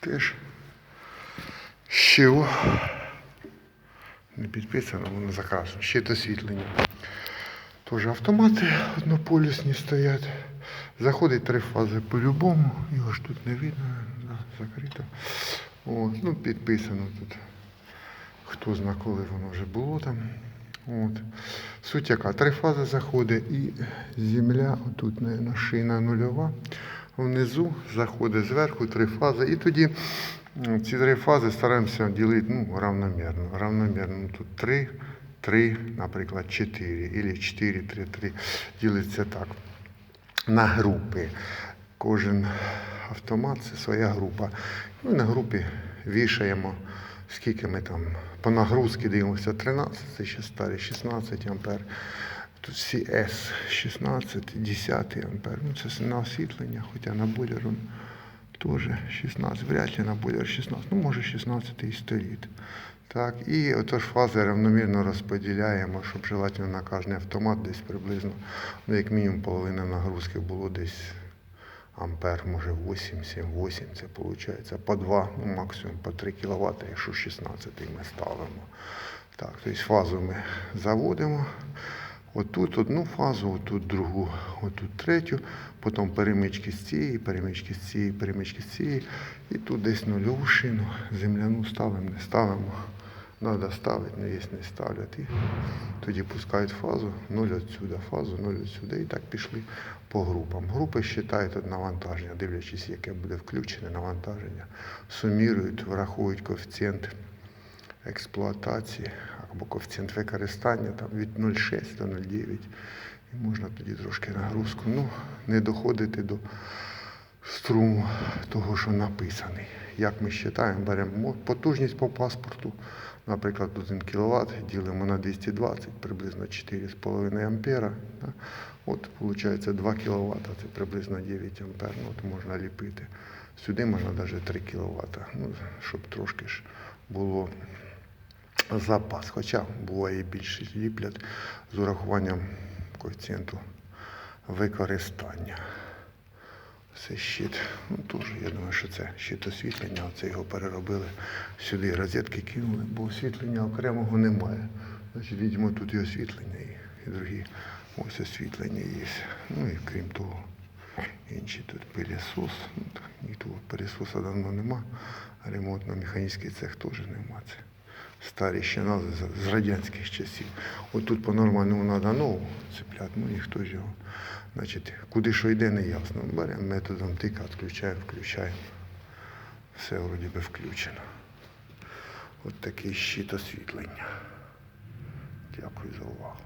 Теж щиво. Не підписано, воно закрашено. Щит освітлення. Теж автомати однополюсні стоять. Заходить три фази по-любому. Його ж тут не видно, да, закрито. От, ну, підписано тут. Хто зна, коли воно вже було там. От. Суть яка, три фази заходить і земля, отут наверно, шина нульова. Внизу заходить зверху три фази. І тоді ці три фази стараємося ділити ну, равномірно. равномірно. Ну, Тут три, три, наприклад, чотири, або чотири, три, три. Ділиться так на групи. Кожен автомат це своя група. Ми на групі вішаємо, скільки ми там по нагрузці дивимося 13, це ще старі 16 ампер. Тут CS 16, 10 ампер. Ну це на освітлення, хоча на бойлер він теж 16, вряд ли на бойлер 16, ну може 16 і стоїть. Так, і отож фази рівномірно розподіляємо, щоб желательно на кожен автомат десь приблизно, ну як мінімум половина нагрузки було десь ампер, може 8, 7, 8, це виходить по 2, ну максимум по 3 кВт, якщо 16 ми ставимо. Так, тобто фазу ми заводимо. Отут одну фазу, отут другу, отут третю, потім перемички з цієї, перемички з цієї, перемички з цієї. І тут десь нульову шину, земляну ставимо, не ставимо. Треба ставити, але є не ставлять. І тоді пускають фазу, нуль отсюда, фазу, нуль отсюда. І так пішли по групам. Групи вважають навантаження, дивлячись, яке буде включене навантаження. Сумірують, враховують коефіцієнт експлуатації або коефіцієнт використання там, від 0,6 до 0,9. І можна тоді трошки нагрузку. Ну, не доходити до струму того, що написаний. Як ми вважаємо, беремо потужність по паспорту, наприклад, 1 кВт, ділимо на 220, приблизно 4,5 ампера. да. От, виходить, 2 кВт, це приблизно 9 ампер, ну, от можна ліпити. Сюди можна навіть 3 кВт, ну, щоб трошки ж було запас. Хоча буває і більше ліплять з урахуванням коефіцієнту використання. Це щит. Ну, теж, я думаю, що це щит освітлення, оце його переробили. Сюди розетки кинули, бо освітлення окремого немає. Значить, видимо, тут і освітлення, і, і другі. Ось освітлення є. Ну і крім того, інші тут пилісос. Ну, ніхто пилісоса давно нема. Ремонтно-механічний цех теж нема. Це старі ще назви з- з радянських часів. От тут по-нормальному треба нову цепляти, ну ніхто ж його. Значить, куди що йде, не ясно. Беремо методом тика, відключаємо, включаємо. Все вроді би включено. От такий щит освітлення. Дякую за увагу.